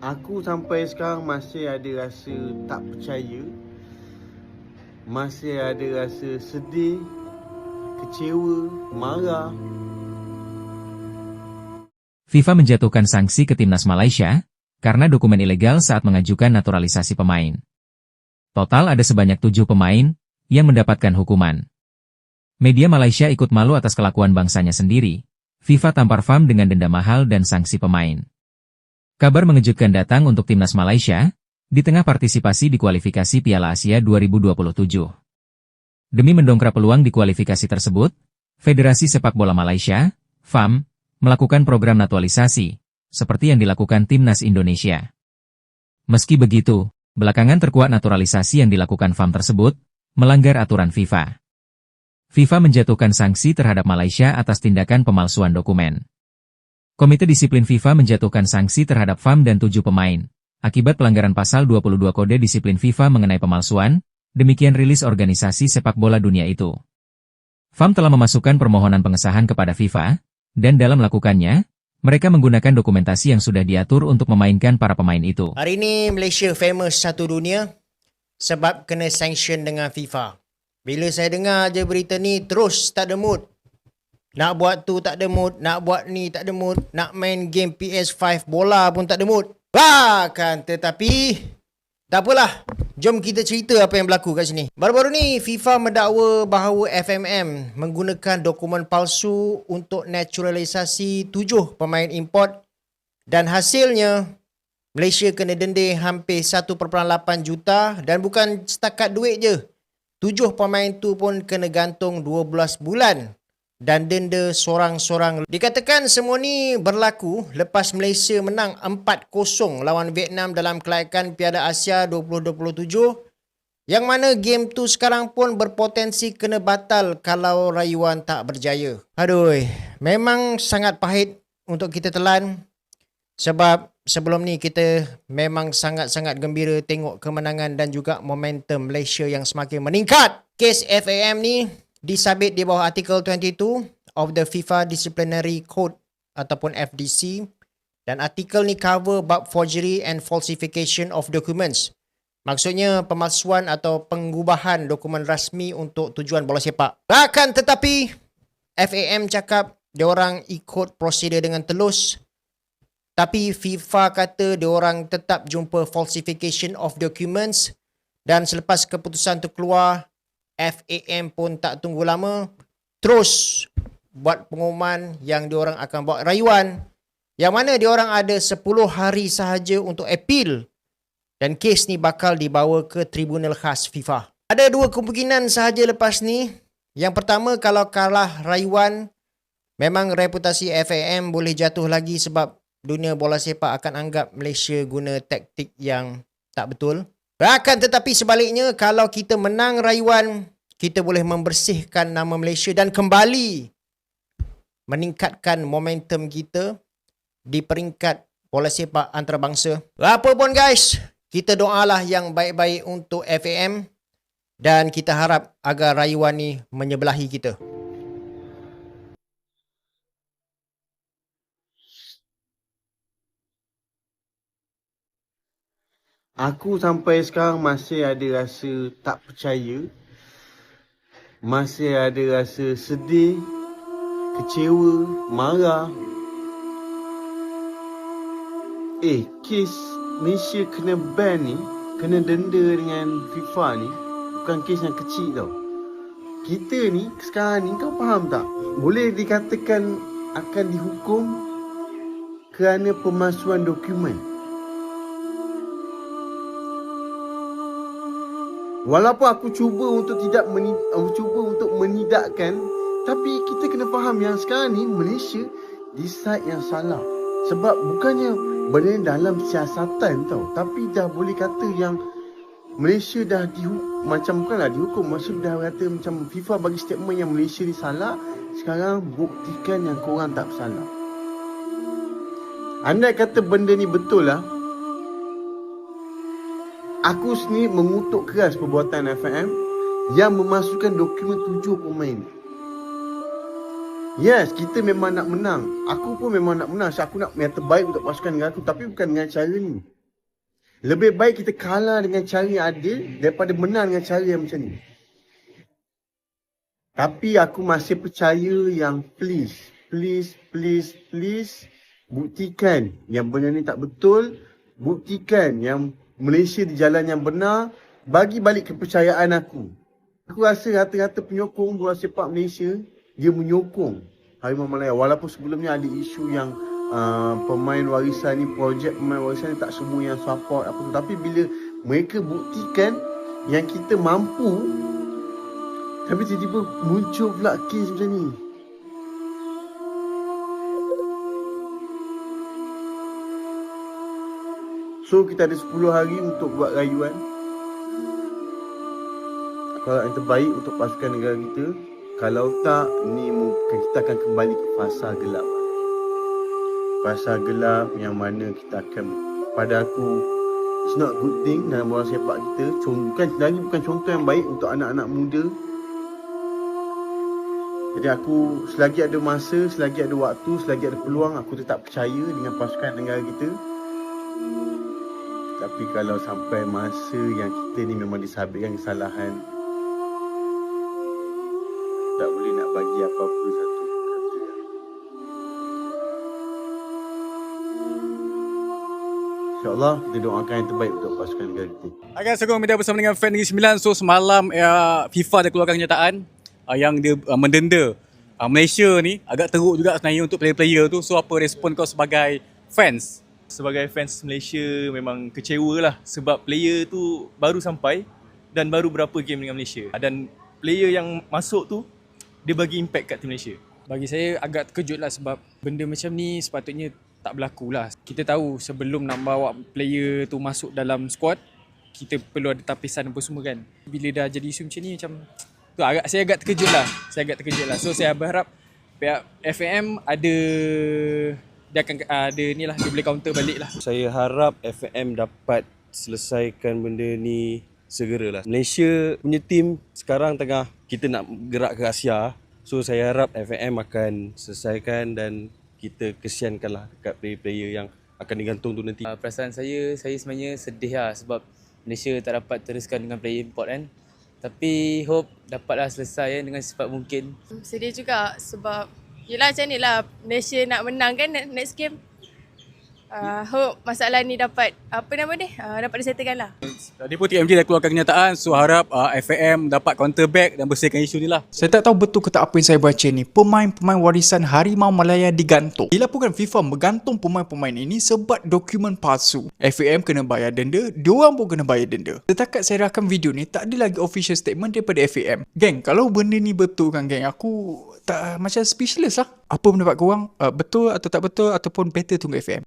Aku sampai sekarang masih ada rasa tak percaya. Masih ada rasa sedih, kecewa, marah. FIFA menjatuhkan sanksi ke timnas Malaysia karena dokumen ilegal saat mengajukan naturalisasi pemain. Total ada sebanyak tujuh pemain yang mendapatkan hukuman. Media Malaysia ikut malu atas kelakuan bangsanya sendiri. FIFA tampar FAM dengan denda mahal dan sanksi pemain. Kabar mengejutkan datang untuk timnas Malaysia, di tengah partisipasi di kualifikasi Piala Asia 2027. Demi mendongkrak peluang di kualifikasi tersebut, Federasi Sepak Bola Malaysia, FAM, melakukan program naturalisasi, seperti yang dilakukan timnas Indonesia. Meski begitu, belakangan terkuat naturalisasi yang dilakukan FAM tersebut, melanggar aturan FIFA. FIFA menjatuhkan sanksi terhadap Malaysia atas tindakan pemalsuan dokumen. Komite Disiplin FIFA menjatuhkan sanksi terhadap FAM dan tujuh pemain, akibat pelanggaran pasal 22 Kode Disiplin FIFA mengenai pemalsuan, demikian rilis organisasi sepak bola dunia itu. FAM telah memasukkan permohonan pengesahan kepada FIFA, dan dalam melakukannya, mereka menggunakan dokumentasi yang sudah diatur untuk memainkan para pemain itu. Hari ini Malaysia famous satu dunia sebab kena sanction dengan FIFA. Bila saya dengar je berita ni terus tak ada mood. Nak buat tu tak ada mood, nak buat ni tak ada mood, nak main game PS5 bola pun tak ada mood. Bahkan tetapi tak apalah. Jom kita cerita apa yang berlaku kat sini. Baru-baru ni FIFA mendakwa bahawa FMM menggunakan dokumen palsu untuk naturalisasi tujuh pemain import dan hasilnya Malaysia kena denda hampir 1.8 juta dan bukan setakat duit je. Tujuh pemain tu pun kena gantung 12 bulan dan denda sorang-sorang. Dikatakan semua ni berlaku lepas Malaysia menang 4-0 lawan Vietnam dalam kelayakan Piala Asia 2027 yang mana game tu sekarang pun berpotensi kena batal kalau rayuan tak berjaya. Aduh, memang sangat pahit untuk kita telan sebab sebelum ni kita memang sangat-sangat gembira tengok kemenangan dan juga momentum Malaysia yang semakin meningkat. Kes FAM ni disabit di bawah artikel 22 of the FIFA Disciplinary Code ataupun FDC dan artikel ni cover bab forgery and falsification of documents. Maksudnya pemalsuan atau pengubahan dokumen rasmi untuk tujuan bola sepak. Bahkan tetapi FAM cakap dia orang ikut prosedur dengan telus tapi FIFA kata dia orang tetap jumpa falsification of documents dan selepas keputusan tu keluar FAM pun tak tunggu lama terus buat pengumuman yang diorang akan buat rayuan yang mana diorang ada 10 hari sahaja untuk appeal dan kes ni bakal dibawa ke tribunal khas FIFA. Ada dua kemungkinan sahaja lepas ni. Yang pertama kalau kalah rayuan memang reputasi FAM boleh jatuh lagi sebab dunia bola sepak akan anggap Malaysia guna taktik yang tak betul. Bahkan tetapi sebaliknya kalau kita menang rayuan, kita boleh membersihkan nama Malaysia dan kembali meningkatkan momentum kita di peringkat bola sepak antarabangsa. Apa pun guys, kita doalah yang baik-baik untuk FAM dan kita harap agar rayuan ni menyebelahi kita. Aku sampai sekarang masih ada rasa tak percaya. Masih ada rasa sedih, kecewa, marah. Eh, kes Malaysia kena ban ni, kena denda dengan FIFA ni, bukan kes yang kecil tau. Kita ni, sekarang ni, kau faham tak? Boleh dikatakan akan dihukum kerana pemalsuan dokumen. Walaupun aku cuba untuk tidak meni, aku cuba untuk menidakkan tapi kita kena faham yang sekarang ni Malaysia di side yang salah. Sebab bukannya benda dalam siasatan tau tapi dah boleh kata yang Malaysia dah dihukum macam bukanlah dihukum maksud dah kata macam FIFA bagi statement yang Malaysia ni salah sekarang buktikan yang korang tak salah. Anda kata benda ni betul lah Aku sendiri mengutuk keras perbuatan FM yang memasukkan dokumen tujuh pemain. Yes, kita memang nak menang. Aku pun memang nak menang. So, aku nak yang terbaik untuk pasukan negara aku. Tapi bukan dengan cara ni. Lebih baik kita kalah dengan cara yang adil daripada menang dengan cara yang macam ni. Tapi aku masih percaya yang please, please, please, please buktikan yang benda ni tak betul. Buktikan yang Malaysia di jalan yang benar. Bagi balik kepercayaan aku. Aku rasa rata-rata penyokong bola sepak Malaysia dia menyokong Harimau Malaya walaupun sebelumnya ada isu yang uh, pemain warisan ni projek pemain warisan ni tak semua yang support apa tapi bila mereka buktikan yang kita mampu tapi tiba-tiba muncul pula kes macam ni So kita ada 10 hari untuk buat rayuan. Harap yang terbaik untuk pasukan negara kita Kalau tak, ni mungkin kita akan kembali ke fasa gelap. Fasa gelap yang mana kita akan Pada aku It's not good thing dalam bola sepak kita. Bukan, lagi bukan contoh yang baik untuk anak-anak muda. Jadi aku selagi ada masa, selagi ada waktu, selagi ada peluang Aku tetap percaya dengan pasukan negara kita tapi kalau sampai masa yang kita ni memang disabitkan kesalahan Tak boleh nak bagi apa-apa satu InsyaAllah kita doakan yang terbaik untuk pasukan negara kita Akan Segong Media bersama dengan Fan Negeri Sembilan. So semalam uh, FIFA dah keluarkan kenyataan uh, yang dia uh, mendenda uh, Malaysia ni agak teruk juga sebenarnya untuk player-player tu. So apa respon kau sebagai fans? Sebagai fans Malaysia memang kecewa lah sebab player tu baru sampai dan baru berapa game dengan Malaysia dan player yang masuk tu dia bagi impact kat tim Malaysia. Bagi saya agak terkejut lah sebab benda macam ni sepatutnya tak berlaku lah. Kita tahu sebelum nak bawa player tu masuk dalam squad, kita perlu ada tapisan apa semua kan. Bila dah jadi isu macam ni macam tu agak saya agak terkejut lah. Saya agak terkejut lah. So saya berharap pihak FAM ada dia akan ada ni lah dia boleh counter balik lah. Saya harap FAM dapat selesaikan benda ni segeralah. Malaysia punya tim sekarang tengah kita nak gerak ke Asia. So saya harap FAM akan selesaikan dan kita kesiankanlah dekat player-player yang akan digantung tu nanti. Uh, perasaan saya, saya sebenarnya sedih lah sebab Malaysia tak dapat teruskan dengan player import kan. Tapi hope dapatlah selesai kan dengan secepat mungkin. Sedih juga sebab Yelah macam ni lah. Malaysia nak menang kan ne- next game uh, Hope masalah ni dapat Apa nama dia uh, Dapat disettlekan lah Deputi MJ dah keluarkan kenyataan. So harap uh, FAM dapat counter back dan bersihkan isu ni lah. Saya tak tahu betul ke tak apa yang saya baca ni. Pemain-pemain warisan Harimau Malaya digantung. Dilaporkan FIFA menggantung pemain-pemain ini sebab dokumen palsu. FAM kena bayar denda, diorang pun kena bayar denda. Setakat saya rakam video ni, tak ada lagi official statement daripada FAM. Geng, kalau benda ni betul kan geng, aku tak macam speechless lah. Apa pendapat korang? Uh, betul atau tak betul ataupun better tunggu FAM?